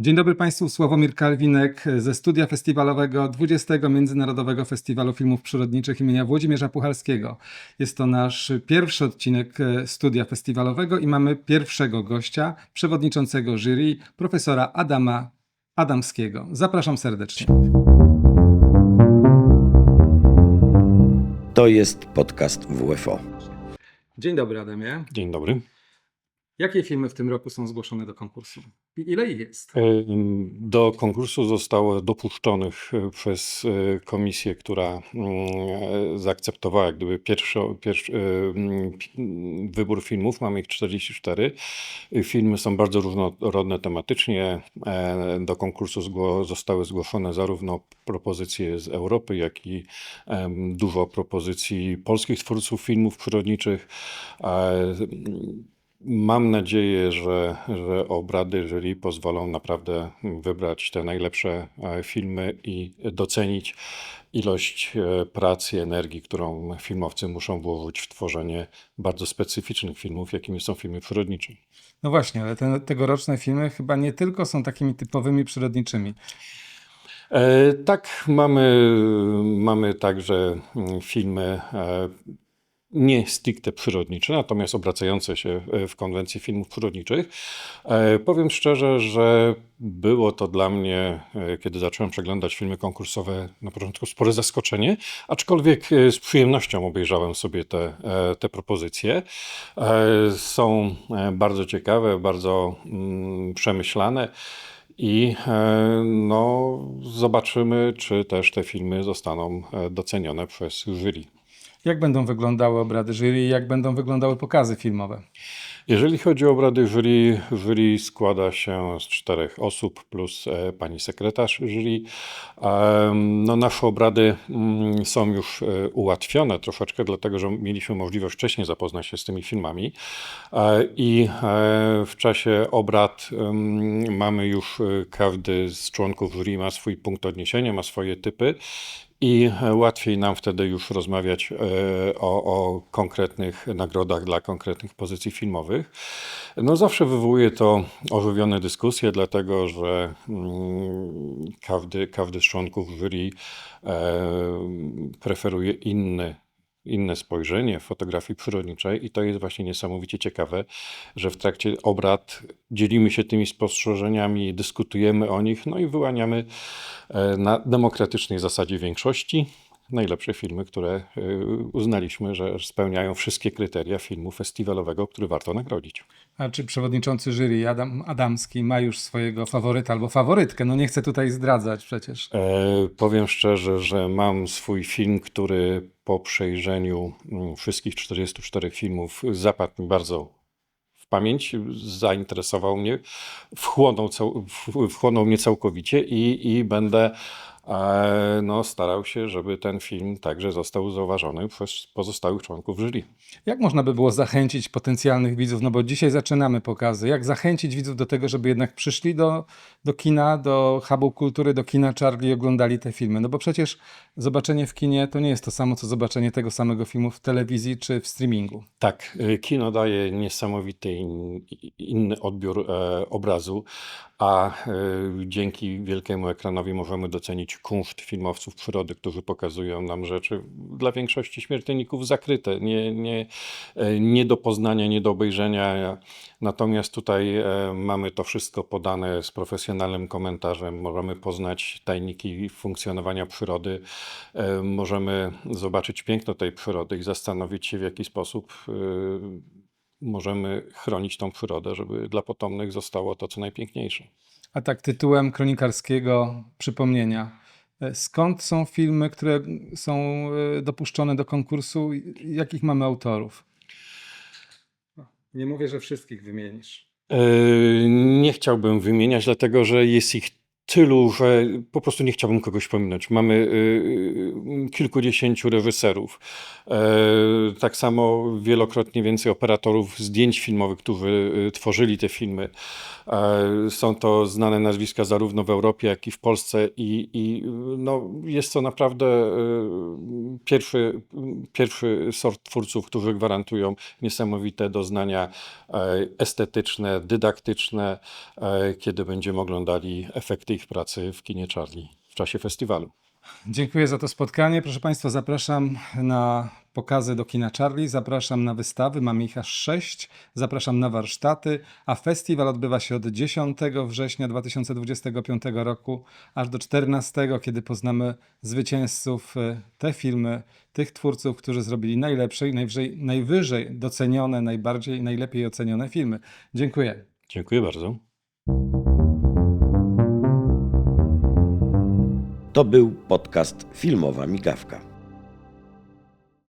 Dzień dobry Państwu, Sławomir Kalwinek ze studia festiwalowego 20. Międzynarodowego Festiwalu Filmów Przyrodniczych imienia Włodzimierza Puchalskiego. Jest to nasz pierwszy odcinek e, studia festiwalowego i mamy pierwszego gościa, przewodniczącego jury, profesora Adama Adamskiego. Zapraszam serdecznie. To jest podcast WFO. Dzień dobry Adamie. Dzień dobry. Jakie filmy w tym roku są zgłoszone do konkursu? Ile ich jest? Ym, Do konkursu zostało dopuszczonych e, przez e, komisję, która mm, e, zaakceptowała jak gdyby pierwszy, e, mm, mm, wybór filmów. Mamy ich 44. Y, Filmy są bardzo różnorodne tematycznie. E, Do konkursu zostały zgłoszone zarówno propozycje z Europy, jak i dużo propozycji polskich twórców filmów przyrodniczych. Mam nadzieję, że, że obrady jury pozwolą naprawdę wybrać te najlepsze e, filmy i docenić ilość e, pracy i energii, którą filmowcy muszą włożyć w tworzenie bardzo specyficznych filmów, jakimi są filmy przyrodnicze. No właśnie, ale te tegoroczne filmy chyba nie tylko są takimi typowymi przyrodniczymi. E, tak, mamy, mamy także mm, filmy e, nie stricte przyrodnicze, natomiast obracające się e, w konwencji filmów przyrodniczych. E, Powiem szczerze, że było to dla mnie, e, kiedy zacząłem przeglądać filmy konkursowe, na początku spore zaskoczenie, aczkolwiek z przyjemnością obejrzałem sobie te, te propozycje. Są bardzo ciekawe, bardzo mm, przemyślane. I no, zobaczymy, czy też te filmy zostaną docenione przez jury. Jak będą wyglądały obrady jury i jak będą wyglądały pokazy filmowe? Jeżeli chodzi o obrady jury, jury składa się z czterech osób plus e, pani sekretarz jury. No, nasze obrady mm, są już e, ułatwione troszeczkę, dlatego że mieliśmy możliwość wcześniej zapoznać się z tymi filmami E, i w czasie obrad mamy już każdy z członków jury ma swój punkt odniesienia, ma swoje typy i e, łatwiej nam wtedy już rozmawiać e, o, o konkretnych nagrodach dla konkretnych pozycji filmowych. No zawsze wywołuje to ożywione dyskusje, dlatego że mm, każdy, każdy z członków jury e, preferuje inny inne spojrzenie w fotografii przyrodniczej i to jest właśnie niesamowicie ciekawe, że w trakcie obrad dzielimy się tymi spostrzeżeniami, dyskutujemy o nich, no i wyłaniamy e, na demokratycznej zasadzie większości najlepsze filmy, które e, uznaliśmy, że spełniają wszystkie kryteria filmu festiwalowego, który warto nagrodzić. A czy przewodniczący jury Adam Adamski ma już swojego faworyta albo faworytkę? No nie chcę tutaj zdradzać przecież. E, powiem szczerze, że mam swój film, który po przejrzeniu mm, wszystkich 44 filmów zapadł mi bardzo w pamięć, zainteresował mnie, wchłonął, wchłonął mnie całkowicie i, i będę no, starał się, żeby ten film także został zauważony przez pozostałych członków jury. Jak można by było zachęcić potencjalnych widzów? No bo dzisiaj zaczynamy pokazy. Jak zachęcić widzów do tego, żeby jednak przyszli do, do kina, do hubu kultury, do kina Charlie i oglądali te filmy? No bo przecież zobaczenie w kinie to nie jest to samo, co zobaczenie tego samego filmu w telewizji czy w streamingu. Tak, y, kino daje niesamowity in, inny odbiór e, obrazu, a e, dzięki wielkiemu ekranowi możemy docenić kunszt filmowców przyrody, którzy pokazują nam rzeczy dla większości śmiertelników zakryte, nie, nie, e, nie do poznania, nie do obejrzenia. Natomiast tutaj e, mamy to wszystko podane z profesjonalnym komentarzem, możemy poznać tajniki funkcjonowania przyrody, e, możemy zobaczyć piękno tej przyrody i zastanowić się, w jaki sposób możemy chronić tą przyrodę, żeby dla potomnych zostało to, co najpiękniejsze. A tak tytułem kronikarskiego przypomnienia. E, Skąd są filmy, które są e, dopuszczone do konkursu? Jakich mamy autorów? Nie mówię, że wszystkich wymienisz. E, Nie chciałbym wymieniać, dlatego że jest ich tylu, że po prostu nie chciałbym kogoś pominąć. Mamy y, y, kilkudziesięciu reżyserów, e, tak samo wielokrotnie więcej operatorów zdjęć filmowych, którzy y, tworzyli te filmy. E, Są to znane nazwiska zarówno w Europie, jak i w Polsce i, i no, jest to naprawdę pierwszy, pierwszy sort twórców, którzy gwarantują niesamowite doznania e, estetyczne, dydaktyczne, kiedy będziemy oglądali efekty ich pracy w kinie Charlie w czasie festiwalu. Dziękuję za to spotkanie. Proszę Państwa, zapraszam na pokazy do kina Charlie, zapraszam na wystawy, mamy ich aż sześć, zapraszam na warsztaty, a festiwal odbywa się od 10 września 2025 roku aż do 14, kiedy poznamy zwycięzców e, te filmy, tych twórców, którzy zrobili najlepsze i najwyżej, najwyżej docenione, najbardziej, najlepiej ocenione filmy. Dziękuję. Dziękuję bardzo. To był podcast Filmowa Migawka.